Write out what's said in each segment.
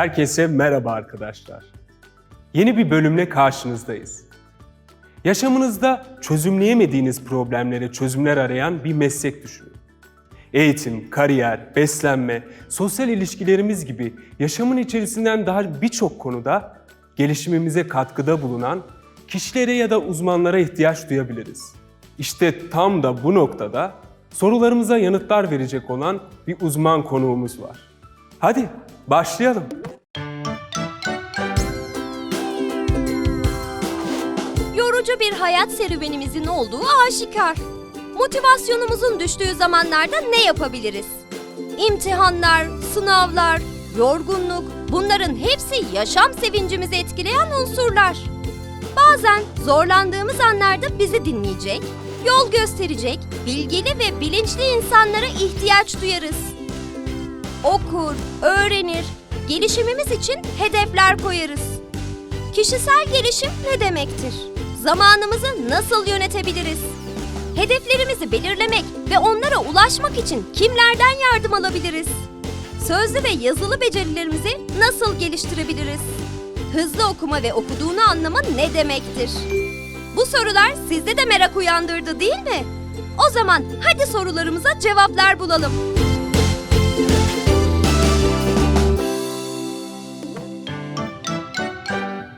Herkese merhaba arkadaşlar. Yeni bir bölümle karşınızdayız. Yaşamınızda çözümleyemediğiniz problemlere çözümler arayan bir meslek düşünün. Eğitim, kariyer, beslenme, sosyal ilişkilerimiz gibi yaşamın içerisinden daha birçok konuda gelişimimize katkıda bulunan kişilere ya da uzmanlara ihtiyaç duyabiliriz. İşte tam da bu noktada sorularımıza yanıtlar verecek olan bir uzman konuğumuz var. Hadi başlayalım. Yorucu bir hayat serüvenimizin olduğu aşikar. Motivasyonumuzun düştüğü zamanlarda ne yapabiliriz? İmtihanlar, sınavlar, yorgunluk bunların hepsi yaşam sevincimizi etkileyen unsurlar. Bazen zorlandığımız anlarda bizi dinleyecek, yol gösterecek, bilgili ve bilinçli insanlara ihtiyaç duyarız. Okur, öğrenir, gelişimimiz için hedefler koyarız. Kişisel gelişim ne demektir? Zamanımızı nasıl yönetebiliriz? Hedeflerimizi belirlemek ve onlara ulaşmak için kimlerden yardım alabiliriz? Sözlü ve yazılı becerilerimizi nasıl geliştirebiliriz? Hızlı okuma ve okuduğunu anlama ne demektir? Bu sorular sizde de merak uyandırdı değil mi? O zaman hadi sorularımıza cevaplar bulalım.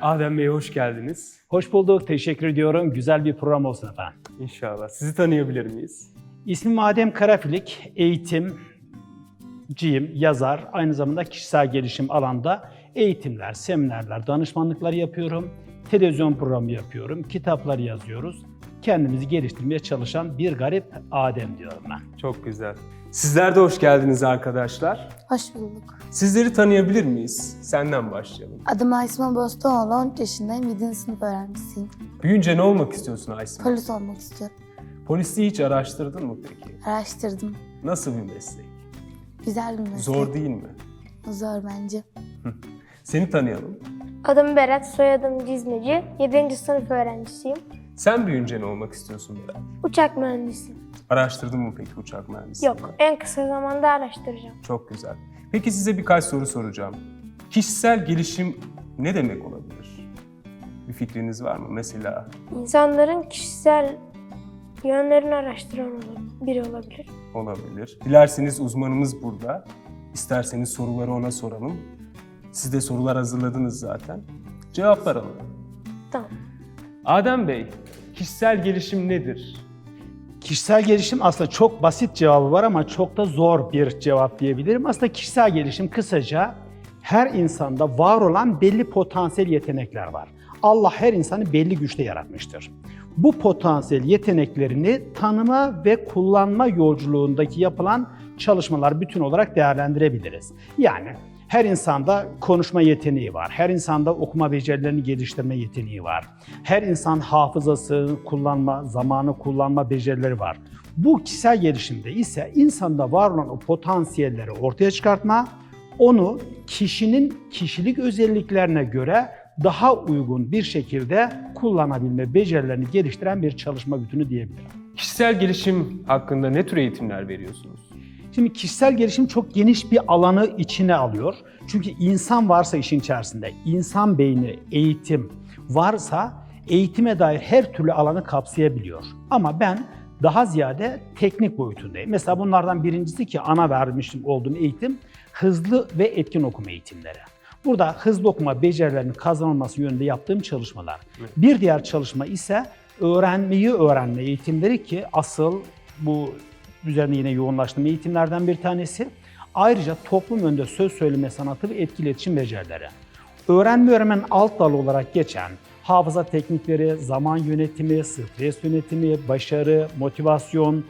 Adem Bey hoş geldiniz. Hoş bulduk, teşekkür ediyorum. Güzel bir program olsun efendim. İnşallah. Sizi tanıyabilir miyiz? İsmim Adem Karafilik, eğitimciyim, yazar, aynı zamanda kişisel gelişim alanda eğitimler, seminerler, danışmanlıklar yapıyorum. Televizyon programı yapıyorum, kitaplar yazıyoruz. Kendimizi geliştirmeye çalışan bir garip Adem diyorum ben. Çok güzel. Sizler de hoş geldiniz arkadaşlar. Hoş bulduk. Sizleri tanıyabilir miyiz? Senden başlayalım. Adım Aysma Bostoğlu, 13 yaşındayım, 7. sınıf öğrencisiyim. Büyünce ne olmak istiyorsun Aysma? Polis olmak istiyorum. Polisi hiç araştırdın mı peki? Araştırdım. Nasıl bir meslek? Güzel bir meslek. Zor değil mi? Zor bence. Seni tanıyalım. Adım Berat, soyadım Cizmeci. 7. sınıf öğrencisiyim. Sen büyünce ne olmak istiyorsun Berat? Uçak mühendisiyim. Araştırdın mı peki uçak mühendisliğini? Yok, en kısa zamanda araştıracağım. Çok güzel. Peki size birkaç soru soracağım. Kişisel gelişim ne demek olabilir? Bir fikriniz var mı? Mesela İnsanların kişisel yönlerini araştıran biri olabilir. olabilir. Dilerseniz uzmanımız burada. İsterseniz soruları ona soralım. Siz de sorular hazırladınız zaten. Cevaplar alalım. Tamam. Adem Bey, kişisel gelişim nedir? Kişisel gelişim aslında çok basit cevabı var ama çok da zor bir cevap diyebilirim. Aslında kişisel gelişim kısaca her insanda var olan belli potansiyel yetenekler var. Allah her insanı belli güçte yaratmıştır. Bu potansiyel yeteneklerini tanıma ve kullanma yolculuğundaki yapılan çalışmalar bütün olarak değerlendirebiliriz. Yani her insanda konuşma yeteneği var. Her insanda okuma becerilerini geliştirme yeteneği var. Her insan hafızası kullanma, zamanı kullanma becerileri var. Bu kişisel gelişimde ise insanda var olan o potansiyelleri ortaya çıkartma, onu kişinin kişilik özelliklerine göre daha uygun bir şekilde kullanabilme becerilerini geliştiren bir çalışma bütünü diyebilirim. Kişisel gelişim hakkında ne tür eğitimler veriyorsunuz? Şimdi kişisel gelişim çok geniş bir alanı içine alıyor. Çünkü insan varsa işin içerisinde, insan beyni, eğitim varsa eğitime dair her türlü alanı kapsayabiliyor. Ama ben daha ziyade teknik boyutundayım. Mesela bunlardan birincisi ki ana vermişim olduğum eğitim hızlı ve etkin okuma eğitimleri. Burada hızlı okuma becerilerinin kazanılması yönünde yaptığım çalışmalar. Bir diğer çalışma ise öğrenmeyi öğrenme eğitimleri ki asıl bu üzerine yine yoğunlaştığım eğitimlerden bir tanesi. Ayrıca toplum önünde söz söyleme sanatı ve etkili iletişim becerileri. Öğrenme öğrenmenin alt dalı olarak geçen hafıza teknikleri, zaman yönetimi, stres yönetimi, başarı, motivasyon,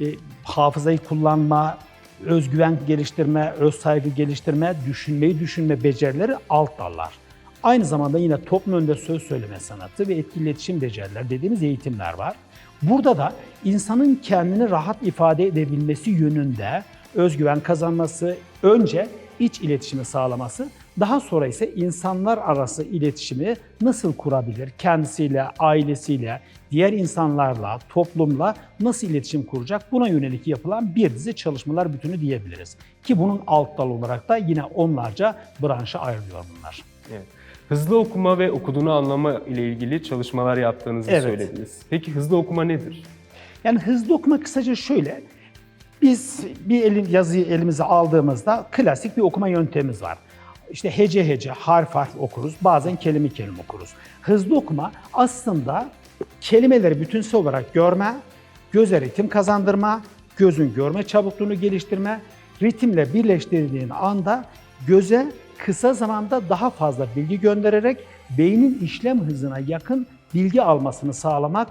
e, hafızayı kullanma, özgüven geliştirme, öz saygı geliştirme, düşünmeyi düşünme becerileri alt dallar. Aynı zamanda yine toplum önünde söz söyleme sanatı ve etkili iletişim becerileri dediğimiz eğitimler var. Burada da insanın kendini rahat ifade edebilmesi yönünde özgüven kazanması, önce iç iletişimi sağlaması, daha sonra ise insanlar arası iletişimi nasıl kurabilir? Kendisiyle, ailesiyle, diğer insanlarla, toplumla nasıl iletişim kuracak buna yönelik yapılan bir dizi çalışmalar bütünü diyebiliriz. Ki bunun alt dal olarak da yine onlarca branşa ayrılıyor bunlar. Evet. Hızlı okuma ve okuduğunu anlama ile ilgili çalışmalar yaptığınızı Evet. söylediniz. Peki hızlı okuma nedir? Yani hızlı okuma kısaca şöyle. Biz bir elin yazıyı elimize aldığımızda klasik bir okuma yöntemimiz var. İşte hece hece, harf harf okuruz. Bazen kelime kelime okuruz. Hızlı okuma aslında kelimeleri bütünsel olarak görme, göze ritim kazandırma, gözün görme çabukluğunu geliştirme, ritimle birleştirdiğin anda göze kısa zamanda daha fazla bilgi göndererek beynin işlem hızına yakın bilgi almasını sağlamak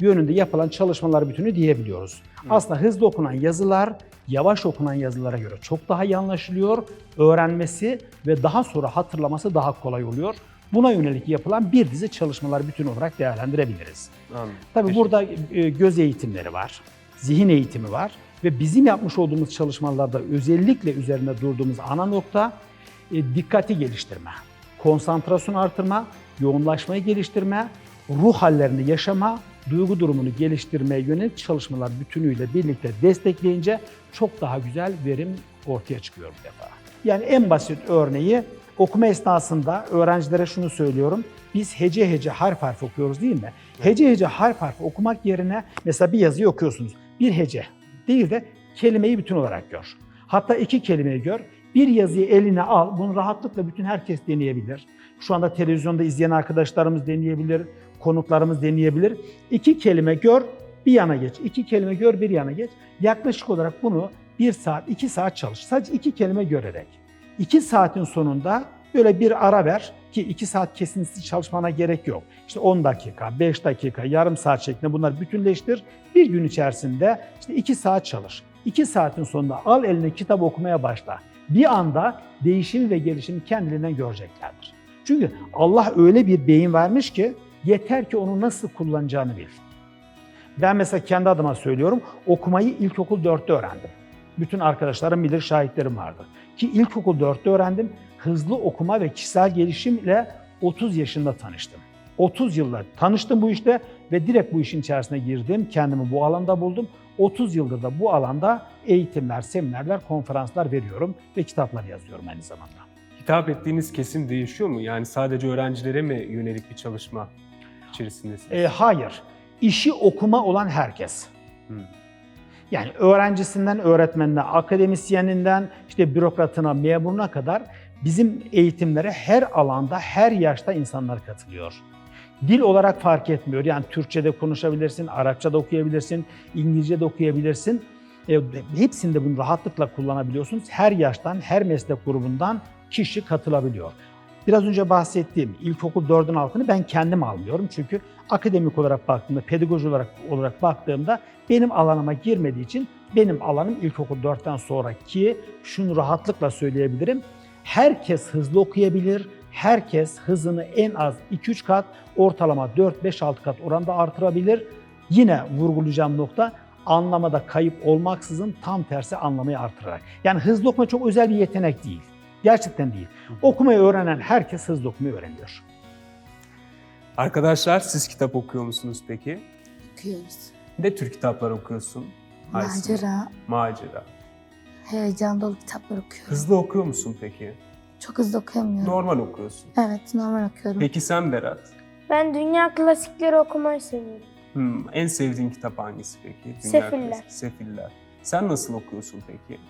yönünde yapılan çalışmalar bütünü diyebiliyoruz. Aslında hızlı okunan yazılar yavaş okunan yazılara göre çok daha iyi anlaşılıyor. Öğrenmesi ve daha sonra hatırlaması daha kolay oluyor. Buna yönelik yapılan bir dizi çalışmalar bütün olarak değerlendirebiliriz. Anladım. Tabii burada e, göz eğitimleri var, zihin eğitimi var ve bizim yapmış olduğumuz çalışmalarda özellikle üzerinde durduğumuz ana nokta e, dikkati geliştirme, konsantrasyon artırma, yoğunlaşmayı geliştirme, ruh hallerini yaşama, duygu durumunu geliştirmeye yönelik çalışmalar bütünüyle birlikte destekleyince çok daha güzel verim ortaya çıkıyor bu defa. Yani en basit örneği okuma esnasında öğrencilere şunu söylüyorum. Biz hece hece harf harf okuyoruz değil mi? Hece hece harf harf okumak yerine mesela bir yazıyı okuyorsunuz. Bir hece değil de kelimeyi bütün olarak gör. Hatta iki kelimeyi gör. Bir yazıyı eline al. Bunu rahatlıkla bütün herkes deneyebilir. Şu anda televizyonda izleyen arkadaşlarımız deneyebilir. Konuklarımız deneyebilir. İki kelime gör, bir yana geç. İki kelime gör, bir yana geç. Yaklaşık olarak bunu bir saat, iki saat çalış. Sadece iki kelime görerek. İki saatin sonunda böyle bir ara ver ki iki saat kesintisiz çalışmana gerek yok. İşte 10 dakika, 5 dakika, yarım saat şeklinde bunları bütünleştir. Bir gün içerisinde işte iki saat çalış. İki saatin sonunda al eline kitap okumaya başla. Bir anda değişimi ve gelişimi kendiliğinden göreceklerdir. Çünkü Allah öyle bir beyin vermiş ki yeter ki onu nasıl kullanacağını bil. Ben mesela kendi adıma söylüyorum, okumayı ilkokul 4'te öğrendim. Bütün arkadaşlarım bilir, şahitlerim vardı. Ki ilkokul 4'te öğrendim. Hızlı okuma ve kişisel gelişimle 30 yaşında tanıştım. 30 yıllar tanıştım bu işte ve direkt bu işin içerisine girdim. Kendimi bu alanda buldum. 30 yıldır da bu alanda eğitimler, seminerler, konferanslar veriyorum ve kitaplar yazıyorum aynı zamanda. Hitap ettiğiniz kesim değişiyor mu? Yani sadece öğrencilere mi yönelik bir çalışma içerisindesiniz? E, hayır. İşi okuma olan herkes. Hmm. Yani öğrencisinden öğretmenine, akademisyeninden işte bürokratına, memuruna kadar bizim eğitimlere her alanda, her yaşta insanlar katılıyor. Dil olarak fark etmiyor. Yani Türkçe'de konuşabilirsin, Arapça'da okuyabilirsin, İngilizce'de okuyabilirsin. E, hepsinde bunu rahatlıkla kullanabiliyorsunuz. Her yaştan, her meslek grubundan kişi katılabiliyor. Biraz önce bahsettiğim ilkokul 4'ün altını ben kendim almıyorum. Çünkü akademik olarak baktığımda, pedagoji olarak, olarak baktığımda benim alanıma girmediği için benim alanım ilkokul 4'ten sonraki şunu rahatlıkla söyleyebilirim. Herkes hızlı okuyabilir. Herkes hızını en az 2-3 kat, ortalama 4-5-6 kat oranda artırabilir. Yine vurgulayacağım nokta anlamada kayıp olmaksızın tam tersi anlamayı artırarak. Yani hızlı okuma çok özel bir yetenek değil. Gerçekten değil. Okumayı öğrenen herkes hızlı okumayı öğreniyor. Arkadaşlar siz kitap okuyor musunuz peki? Okuyoruz. Ne tür kitaplar okuyorsun? Aysin? Macera, Macera. heyecan dolu kitaplar okuyorum. Hızlı okuyor musun peki? Çok hızlı okuyamıyorum. Normal okuyorsun. Evet, normal okuyorum. Peki sen Berat? Ben dünya klasikleri okumayı seviyorum. Hmm, en sevdiğin kitap hangisi peki? Dünya Sefiller. Klasik- Sefiller. Sen nasıl okuyorsun peki?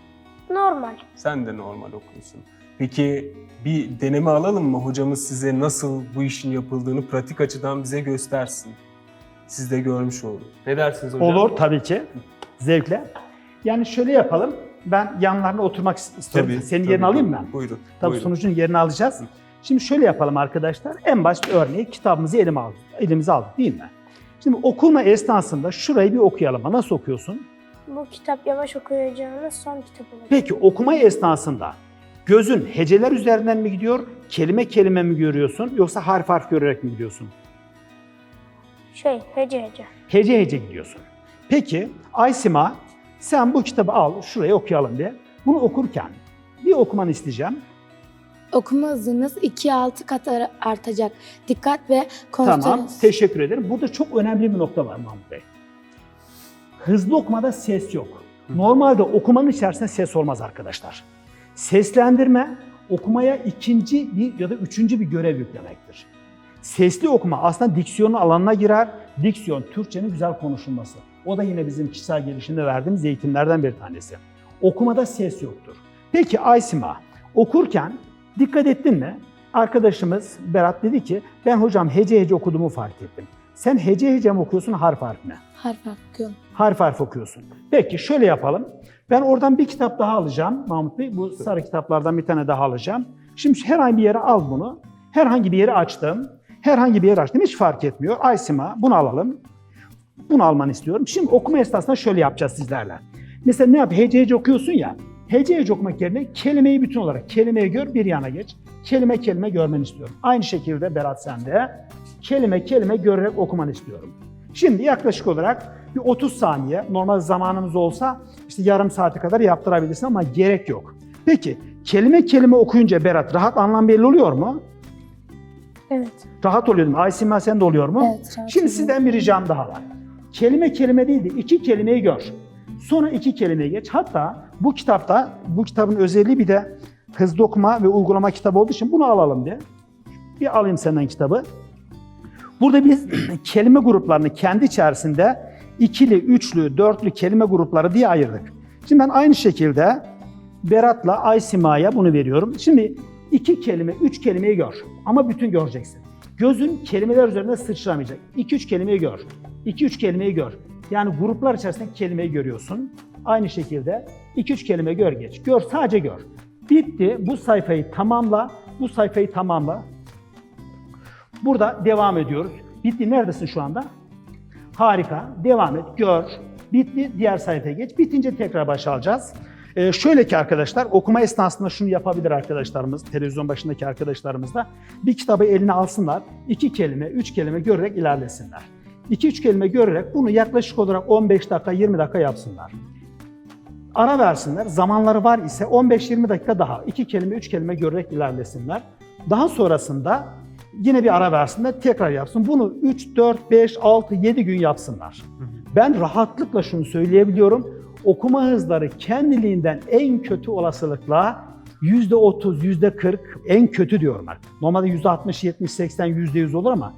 Normal. Sen de normal okuyorsun. Peki bir deneme alalım mı? Hocamız size nasıl bu işin yapıldığını pratik açıdan bize göstersin. Siz de görmüş olun. Ne dersiniz hocam? Olur tabii ki. Zevkle. Yani şöyle yapalım. Ben yanlarına oturmak istiyorum. Tabii. Senin tabii, yerini alayım ben. Buyurun. Tabii buyurun. sonucun yerini alacağız. Şimdi şöyle yapalım arkadaşlar. En basit örneği kitabımızı elime aldık, elimize aldık değil mi? Şimdi okuma esnasında şurayı bir okuyalım. Nasıl okuyorsun? Bu kitap yavaş okuyacağınız son kitap olacak. Peki okuma esnasında gözün heceler üzerinden mi gidiyor, kelime kelime mi görüyorsun yoksa harf harf görerek mi gidiyorsun? Şey, hece hece. Hece hece gidiyorsun. Peki Aysima sen bu kitabı al, şuraya okuyalım diye. Bunu okurken bir okumanı isteyeceğim. Okuma hızınız 2'ye 6 kat artacak. Dikkat ve konsantrasyon. Tamam, teşekkür ederim. Burada çok önemli bir nokta var Mahmut Bey. Hızlı okumada ses yok. Normalde okumanın içerisinde ses olmaz arkadaşlar. Seslendirme okumaya ikinci bir ya da üçüncü bir görev yüklemektir. Sesli okuma aslında diksiyonun alanına girer. Diksiyon, Türkçenin güzel konuşulması. O da yine bizim kişisel gelişimde verdiğimiz eğitimlerden bir tanesi. Okumada ses yoktur. Peki Aysima, okurken dikkat ettin mi? Arkadaşımız Berat dedi ki, ben hocam hece hece okuduğumu fark ettim. Sen hece hece mi okuyorsun, harf harf mi? Harf harf okuyorum. Harf harf okuyorsun. Peki şöyle yapalım. Ben oradan bir kitap daha alacağım Mahmut Bey. Bu sarı kitaplardan bir tane daha alacağım. Şimdi herhangi bir yere al bunu. Herhangi bir yere açtım. Herhangi bir yere açtım. Hiç fark etmiyor. Aysima bunu alalım. Bunu almanı istiyorum. Şimdi okuma esnasında şöyle yapacağız sizlerle. Mesela ne yap? Hece hece okuyorsun ya. Hece hece okumak yerine kelimeyi bütün olarak kelimeyi gör bir yana geç. Kelime kelime görmeni istiyorum. Aynı şekilde Berat sen de kelime kelime görerek okumanı istiyorum. Şimdi yaklaşık olarak bir 30 saniye, normal zamanımız olsa işte yarım saate kadar yaptırabilirsin ama gerek yok. Peki kelime kelime okuyunca Berat rahat anlam belli oluyor mu? Evet. Rahat oluyor? Aysima sen de oluyor mu? Evet, Şimdi sizden bir ricam daha var. Kelime kelime değil de iki kelimeyi gör. Sonra iki kelimeyi geç. Hatta bu kitapta, bu kitabın özelliği bir de hızlı okuma ve uygulama kitabı olduğu için bunu alalım diye. Bir alayım senden kitabı. Burada biz kelime gruplarını kendi içerisinde ikili, üçlü, dörtlü kelime grupları diye ayırdık. Şimdi ben aynı şekilde Berat'la Aysima'ya bunu veriyorum. Şimdi iki kelime, üç kelimeyi gör. Ama bütün göreceksin. Gözün kelimeler üzerinde sıçramayacak. İki üç kelimeyi gör. İki üç kelimeyi gör. Yani gruplar içerisinde kelimeyi görüyorsun. Aynı şekilde iki üç kelime gör geç. Gör, sadece gör. Bitti. Bu sayfayı tamamla. Bu sayfayı tamamla. Burada devam ediyoruz. Bitti. Neredesin şu anda? Harika. Devam et. Gör. Bitti. Diğer sayfaya geç. Bitince tekrar başa alacağız. Ee, şöyle ki arkadaşlar okuma esnasında şunu yapabilir arkadaşlarımız, televizyon başındaki arkadaşlarımız da bir kitabı eline alsınlar, iki kelime, üç kelime görerek ilerlesinler. İki üç kelime görerek bunu yaklaşık olarak 15 dakika, 20 dakika yapsınlar. Ara versinler, zamanları var ise 15-20 dakika daha iki kelime, üç kelime görerek ilerlesinler. Daha sonrasında yine bir ara versinler, tekrar yapsın. Bunu 3, 4, 5, 6, 7 gün yapsınlar. Ben rahatlıkla şunu söyleyebiliyorum. Okuma hızları kendiliğinden en kötü olasılıkla %30, %40 en kötü diyorum ben. Normalde %60, 70, 80, %100 olur ama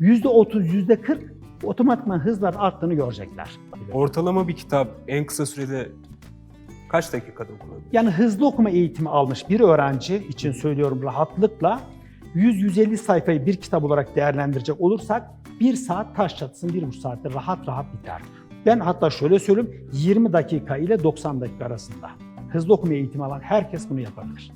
%30, %40 otomatikman hızların arttığını görecekler. Ortalama bir kitap en kısa sürede kaç dakikada okunabilir? Yani hızlı okuma eğitimi almış bir öğrenci için söylüyorum rahatlıkla 100-150 sayfayı bir kitap olarak değerlendirecek olursak bir saat taş çatısın bir buçuk saatte rahat rahat biter. Ben hatta şöyle söyleyeyim 20 dakika ile 90 dakika arasında. Hızlı okuma eğitimi alan herkes bunu yapabilir.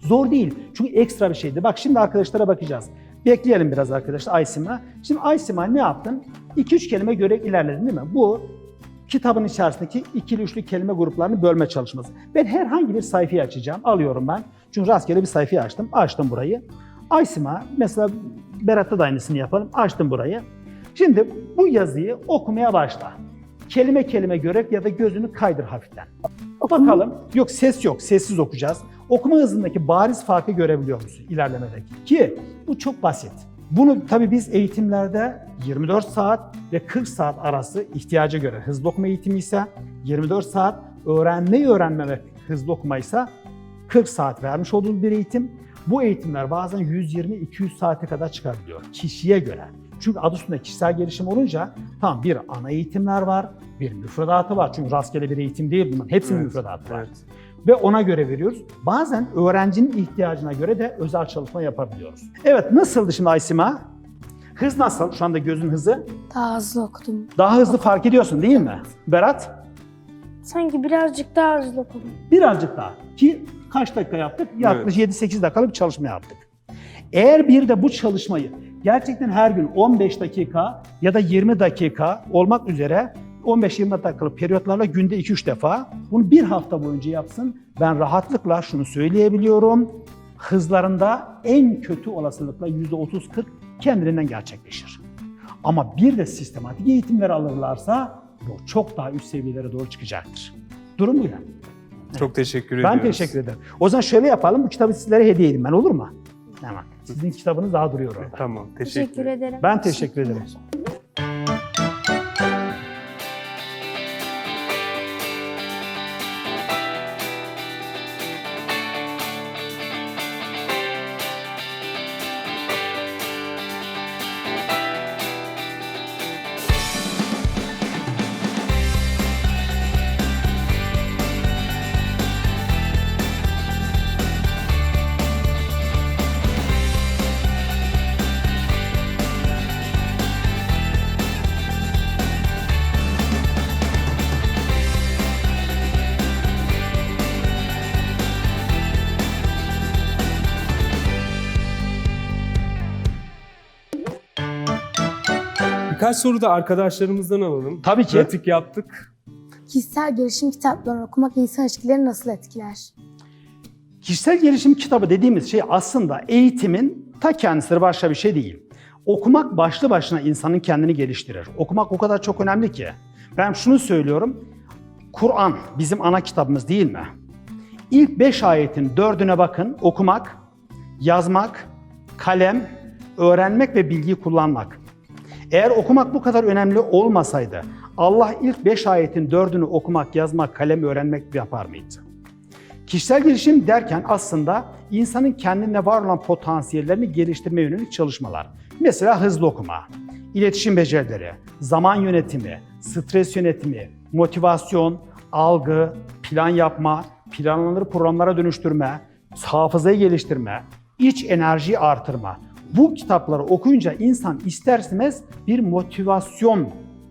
Zor değil çünkü ekstra bir şeydi. Bak şimdi arkadaşlara bakacağız. Bekleyelim biraz arkadaşlar Aysim'a. Şimdi Aysim'a ne yaptın? 2-3 kelime göre ilerledin değil mi? Bu kitabın içerisindeki ikili üçlü kelime gruplarını bölme çalışması. Ben herhangi bir sayfayı açacağım. Alıyorum ben. Çünkü rastgele bir sayfayı açtım. Açtım burayı. Aysim'a mesela Berat'ta da aynısını yapalım. Açtım burayı. Şimdi bu yazıyı okumaya başla. Kelime kelime göre ya da gözünü kaydır hafiften. Bakalım. Yok ses yok. Sessiz okuyacağız. Okuma hızındaki bariz farkı görebiliyor musun ilerlemedeki? Ki bu çok basit. Bunu tabii biz eğitimlerde 24 saat ve 40 saat arası ihtiyaca göre hızlı okuma eğitimi ise 24 saat, öğrenmeyi öğrenmemek hızlı okuma ise 40 saat vermiş olduğumuz bir eğitim. Bu eğitimler bazen 120-200 saate kadar çıkabiliyor kişiye göre. Çünkü adı üstünde kişisel gelişim olunca tam bir ana eğitimler var, bir müfredatı var. Çünkü rastgele bir eğitim değil bunların. Hepsinin Evet, müfredatı var. evet. Ve ona göre veriyoruz. Bazen öğrencinin ihtiyacına göre de özel çalışma yapabiliyoruz. Evet nasıldı şimdi Aysima? Hız nasıl? Şu anda gözün hızı. Daha hızlı okudum. Daha hızlı fark ediyorsun değil mi? Berat? Sanki birazcık daha hızlı okudum. Birazcık daha. Ki kaç dakika yaptık? Yaklaşık 7-8 dakikalık bir çalışma yaptık. Eğer bir de bu çalışmayı gerçekten her gün 15 dakika ya da 20 dakika olmak üzere 15-20 dakikalık periyotlarla günde 2-3 defa bunu bir hafta boyunca yapsın. Ben rahatlıkla şunu söyleyebiliyorum. Hızlarında en kötü olasılıkla %30-40 kendiliğinden gerçekleşir. Ama bir de sistematik eğitimler alırlarsa bu çok daha üst seviyelere doğru çıkacaktır. Durum bu yani. Çok teşekkür Ben ediyoruz. teşekkür ederim. O zaman şöyle yapalım. Bu kitabı sizlere hediye edeyim ben olur mu? Tamam. Sizin kitabınız daha duruyor orada. Tamam, teşekkür, Teşekkür ederim. Ben teşekkür ederim. Birkaç soru da arkadaşlarımızdan alalım. Tabii ki. Pratik yaptık. Kişisel gelişim kitaplarını okumak insan ilişkilerini nasıl etkiler? Kişisel gelişim kitabı dediğimiz şey aslında eğitimin ta kendisidir başka bir şey değil. Okumak başlı başına insanın kendini geliştirir. Okumak o kadar çok önemli ki. Ben şunu söylüyorum. Kur'an bizim ana kitabımız değil mi? İlk beş ayetin dördüne bakın. Okumak, yazmak, kalem, öğrenmek ve bilgiyi kullanmak. Eğer okumak bu kadar önemli olmasaydı Allah ilk beş ayetin dördünü okumak, yazmak, kalem öğrenmek yapar mıydı? Kişisel gelişim derken aslında insanın kendinde var olan potansiyellerini geliştirmeye yönelik çalışmalar. Mesela hızlı okuma, iletişim becerileri, zaman yönetimi, stres yönetimi, motivasyon, algı, plan yapma, planlanır programlara dönüştürme, hafızayı geliştirme, iç enerjiyi artırma. Bu kitapları okuyunca insan ister istemez bir motivasyon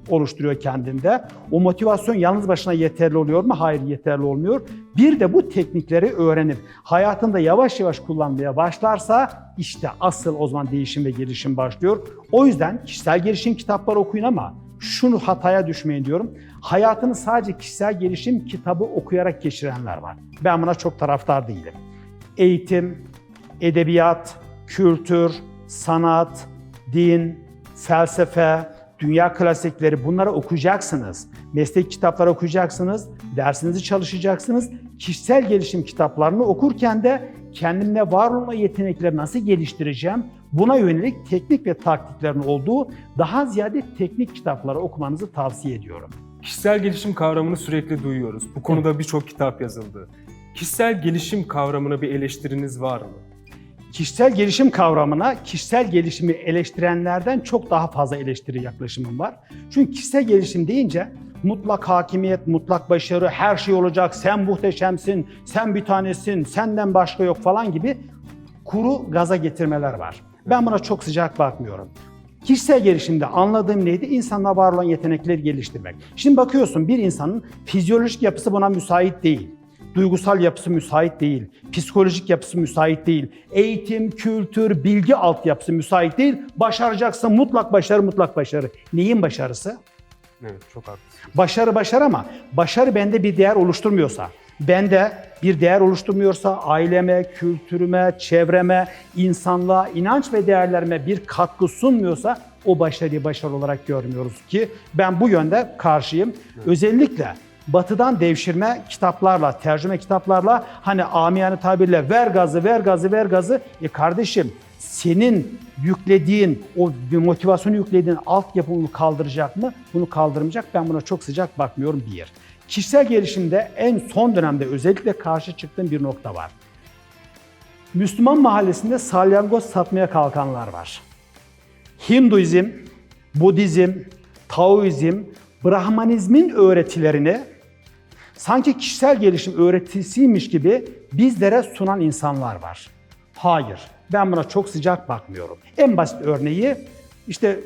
oluşturuyor kendinde. O motivasyon yalnız başına yeterli oluyor mu? Hayır yeterli olmuyor. Bir de bu teknikleri öğrenip hayatında yavaş yavaş kullanmaya başlarsa işte asıl o zaman değişim ve gelişim başlıyor. O yüzden kişisel gelişim kitapları okuyun ama şunu hataya düşmeyin diyorum. Hayatını sadece kişisel gelişim kitabı okuyarak geçirenler var. Ben buna çok taraftar değilim. Eğitim, edebiyat, kültür, sanat, din, felsefe, dünya klasikleri bunları okuyacaksınız. Meslek kitapları okuyacaksınız, dersinizi çalışacaksınız. Kişisel gelişim kitaplarını okurken de kendimde var olma yetenekleri nasıl geliştireceğim? Buna yönelik teknik ve taktiklerin olduğu daha ziyade teknik kitapları okumanızı tavsiye ediyorum. Kişisel gelişim kavramını sürekli duyuyoruz. Bu konuda birçok kitap yazıldı. Kişisel gelişim kavramına bir eleştiriniz var mı? Kişisel gelişim kavramına kişisel gelişimi eleştirenlerden çok daha fazla eleştiri yaklaşımım var. Çünkü kişisel gelişim deyince mutlak hakimiyet, mutlak başarı, her şey olacak, sen muhteşemsin, sen bir tanesin, senden başka yok falan gibi kuru gaza getirmeler var. Ben buna çok sıcak bakmıyorum. Kişisel gelişimde anladığım neydi? İnsanda var olan yetenekleri geliştirmek. Şimdi bakıyorsun bir insanın fizyolojik yapısı buna müsait değil. Duygusal yapısı müsait değil. Psikolojik yapısı müsait değil. Eğitim, kültür, bilgi altyapısı müsait değil. Başaracaksın mutlak başarı, mutlak başarı. Neyin başarısı? Evet, çok haklısın. Başarı başarı ama başarı bende bir değer oluşturmuyorsa, bende bir değer oluşturmuyorsa aileme, kültürüme, çevreme, insanlığa, inanç ve değerlerime bir katkı sunmuyorsa o başarıyı başarı olarak görmüyoruz ki ben bu yönde karşıyım. Özellikle batıdan devşirme kitaplarla, tercüme kitaplarla hani amiyane tabirle ver gazı, ver gazı, ver gazı. E kardeşim senin yüklediğin, o motivasyonu yüklediğin altyapı bunu kaldıracak mı? Bunu kaldırmayacak. Ben buna çok sıcak bakmıyorum bir. Kişisel gelişimde en son dönemde özellikle karşı çıktığım bir nokta var. Müslüman mahallesinde salyangoz satmaya kalkanlar var. Hinduizm, Budizm, Taoizm, Brahmanizmin öğretilerini sanki kişisel gelişim öğretisiymiş gibi bizlere sunan insanlar var. Hayır, ben buna çok sıcak bakmıyorum. En basit örneği işte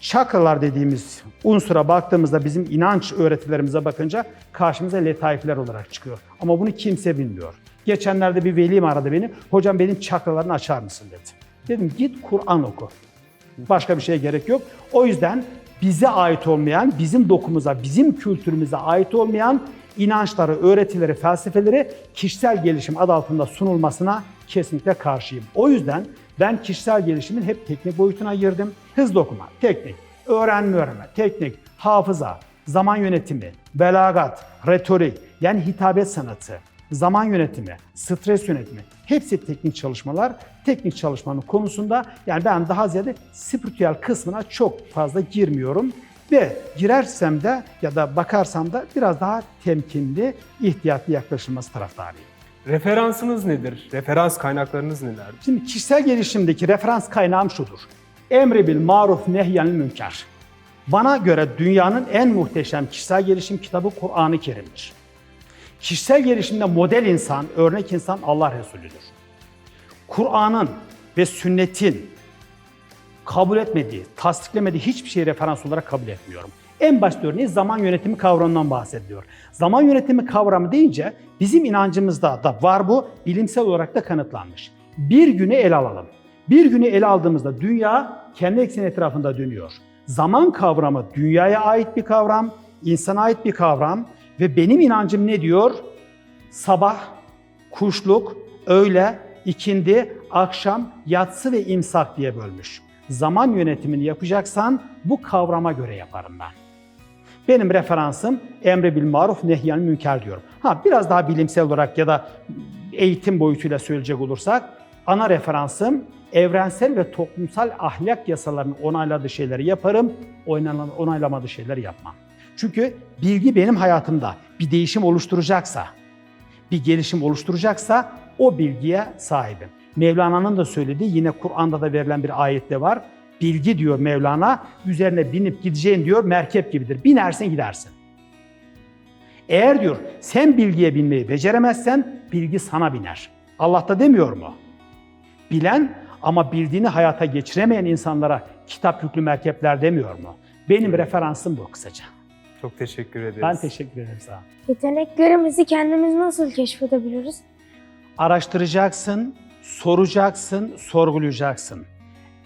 çakralar dediğimiz unsura baktığımızda bizim inanç öğretilerimize bakınca karşımıza letaifler olarak çıkıyor. Ama bunu kimse bilmiyor. Geçenlerde bir velim aradı beni. Hocam benim çakralarını açar mısın dedi. Dedim git Kur'an oku. Başka bir şeye gerek yok. O yüzden bize ait olmayan, bizim dokumuza, bizim kültürümüze ait olmayan inançları, öğretileri, felsefeleri kişisel gelişim adı altında sunulmasına kesinlikle karşıyım. O yüzden ben kişisel gelişimin hep teknik boyutuna ayırdım. Hızlı okuma, teknik, öğrenme öğrenme, teknik, hafıza, zaman yönetimi, belagat, retorik, Yani hitabet sanatı, zaman yönetimi, stres yönetimi hepsi teknik çalışmalar. Teknik çalışmanın konusunda yani ben daha ziyade spiritüel kısmına çok fazla girmiyorum. Ve girersem de ya da bakarsam da biraz daha temkinli, ihtiyatlı yaklaşılması taraftarıyım. Referansınız nedir? Referans kaynaklarınız nelerdir? Şimdi kişisel gelişimdeki referans kaynağım şudur. Emri bil maruf nehyanil münker. Bana göre dünyanın en muhteşem kişisel gelişim kitabı Kur'an-ı Kerim'dir. Kişisel gelişimde model insan, örnek insan Allah Resulüdür. Kur'an'ın ve sünnetin kabul etmediği, tasdiklemediği hiçbir şeyi referans olarak kabul etmiyorum. En basit örneği zaman yönetimi kavramından bahsediyor. Zaman yönetimi kavramı deyince bizim inancımızda da var bu, bilimsel olarak da kanıtlanmış. Bir günü ele alalım. Bir günü ele aldığımızda dünya kendi ekseni etrafında dönüyor. Zaman kavramı dünyaya ait bir kavram, insana ait bir kavram ve benim inancım ne diyor? Sabah, kuşluk, öğle, ikindi, akşam, yatsı ve imsak diye bölmüş. Zaman yönetimini yapacaksan bu kavrama göre yaparım ben. Benim referansım emre bil maruf nehyanil münker diyorum. Ha biraz daha bilimsel olarak ya da eğitim boyutuyla söyleyecek olursak ana referansım evrensel ve toplumsal ahlak yasalarının onayladığı şeyleri yaparım, onaylamadığı şeyleri yapmam. Çünkü bilgi benim hayatımda bir değişim oluşturacaksa, bir gelişim oluşturacaksa o bilgiye sahibim. Mevlana'nın da söylediği yine Kur'an'da da verilen bir ayette var. Bilgi diyor Mevlana, üzerine binip gideceğin diyor merkep gibidir. Binersin gidersin. Eğer diyor sen bilgiye binmeyi beceremezsen bilgi sana biner. Allah da demiyor mu? Bilen ama bildiğini hayata geçiremeyen insanlara kitap yüklü merkepler demiyor mu? Benim referansım bu kısaca. Çok teşekkür ederiz. Ben teşekkür ederim sana. Yeteneklerimizi kendimiz nasıl keşfedebiliriz? araştıracaksın, soracaksın, sorgulayacaksın.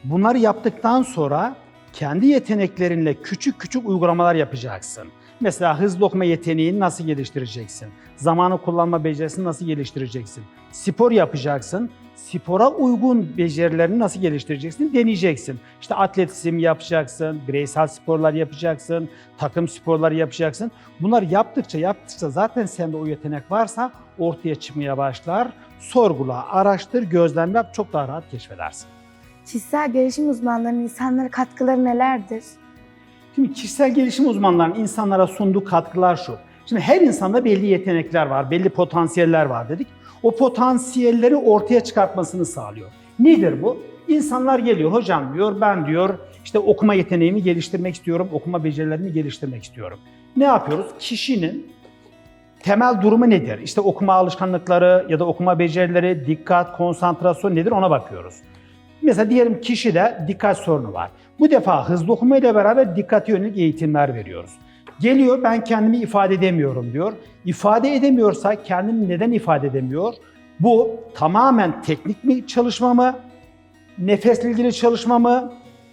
Bunları yaptıktan sonra kendi yeteneklerinle küçük küçük uygulamalar yapacaksın. Mesela hızlı okuma yeteneğini nasıl geliştireceksin? Zamanı kullanma becerisini nasıl geliştireceksin? Spor yapacaksın. Spora uygun becerilerini nasıl geliştireceksin? Deneyeceksin. İşte atletizm yapacaksın, bireysel sporlar yapacaksın, takım sporları yapacaksın. Bunları yaptıkça yaptıkça zaten sende o yetenek varsa ortaya çıkmaya başlar. Sorgula, araştır, gözlem yap çok daha rahat keşfedersin. Kişisel gelişim uzmanlarının insanlara katkıları nelerdir? Şimdi kişisel gelişim uzmanlarının insanlara sunduğu katkılar şu. Şimdi her insanda belli yetenekler var, belli potansiyeller var dedik. O potansiyelleri ortaya çıkartmasını sağlıyor. Nedir bu? İnsanlar geliyor, hocam diyor, ben diyor işte okuma yeteneğimi geliştirmek istiyorum, okuma becerilerimi geliştirmek istiyorum. Ne yapıyoruz? Kişinin temel durumu nedir? İşte okuma alışkanlıkları ya da okuma becerileri, dikkat, konsantrasyon nedir ona bakıyoruz. Mesela diyelim kişide dikkat sorunu var. Bu defa hızlı okuma ile beraber dikkate yönelik eğitimler veriyoruz. Geliyor ben kendimi ifade edemiyorum diyor. İfade edemiyorsa kendini neden ifade edemiyor? Bu tamamen teknik bir çalışma mı? Nefesle ilgili çalışma mı?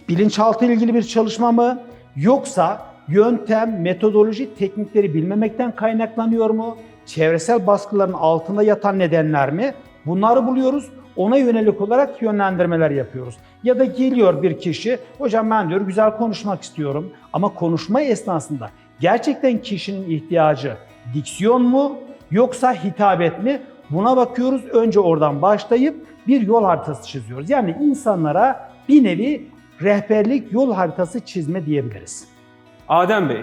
Bilinçaltı ile ilgili bir çalışma mı? Yoksa yöntem, metodoloji, teknikleri bilmemekten kaynaklanıyor mu? Çevresel baskıların altında yatan nedenler mi? Bunları buluyoruz. Ona yönelik olarak yönlendirmeler yapıyoruz. Ya da geliyor bir kişi, hocam ben diyor güzel konuşmak istiyorum ama konuşma esnasında gerçekten kişinin ihtiyacı diksiyon mu yoksa hitabet mi? Buna bakıyoruz. Önce oradan başlayıp bir yol haritası çiziyoruz. Yani insanlara bir nevi rehberlik yol haritası çizme diyebiliriz. Adem Bey,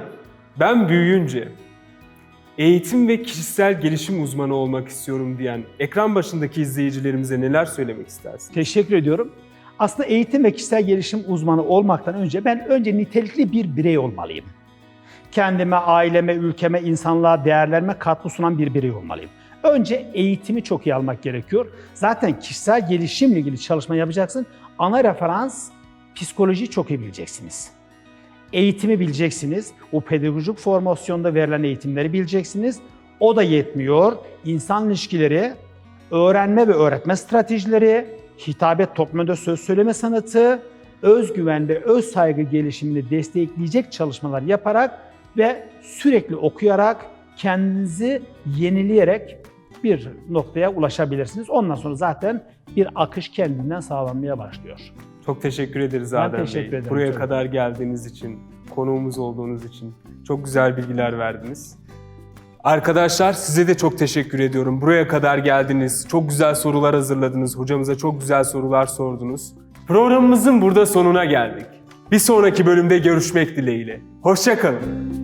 ben büyüyünce eğitim ve kişisel gelişim uzmanı olmak istiyorum diyen ekran başındaki izleyicilerimize neler söylemek istersiniz? Teşekkür ediyorum. Aslında eğitim ve kişisel gelişim uzmanı olmaktan önce ben önce nitelikli bir birey olmalıyım. Kendime, aileme, ülkeme, insanlığa, değerlerime katkı sunan bir birey olmalıyım. Önce eğitimi çok iyi almak gerekiyor. Zaten kişisel gelişimle ilgili çalışma yapacaksın. Ana referans psikolojiyi çok iyi bileceksiniz. Eğitimi bileceksiniz. O pedagojik formasyonda verilen eğitimleri bileceksiniz. O da yetmiyor. İnsan ilişkileri, öğrenme ve öğretme stratejileri, hitabet toplumda söz söyleme sanatı, özgüven ve öz saygı gelişimini destekleyecek çalışmalar yaparak ve sürekli okuyarak kendinizi yenileyerek bir noktaya ulaşabilirsiniz. Ondan sonra zaten bir akış kendinden sağlanmaya başlıyor. Çok teşekkür ederiz Ben Adem teşekkür Bey. ederim Buraya canım. kadar geldiğiniz için, konuğumuz olduğunuz için çok güzel bilgiler verdiniz. Arkadaşlar size de çok teşekkür ediyorum. Buraya kadar geldiniz. Çok güzel sorular hazırladınız. Hocamıza çok güzel sorular sordunuz. Programımızın burada sonuna geldik. Bir sonraki bölümde görüşmek dileğiyle. Hoşçakalın.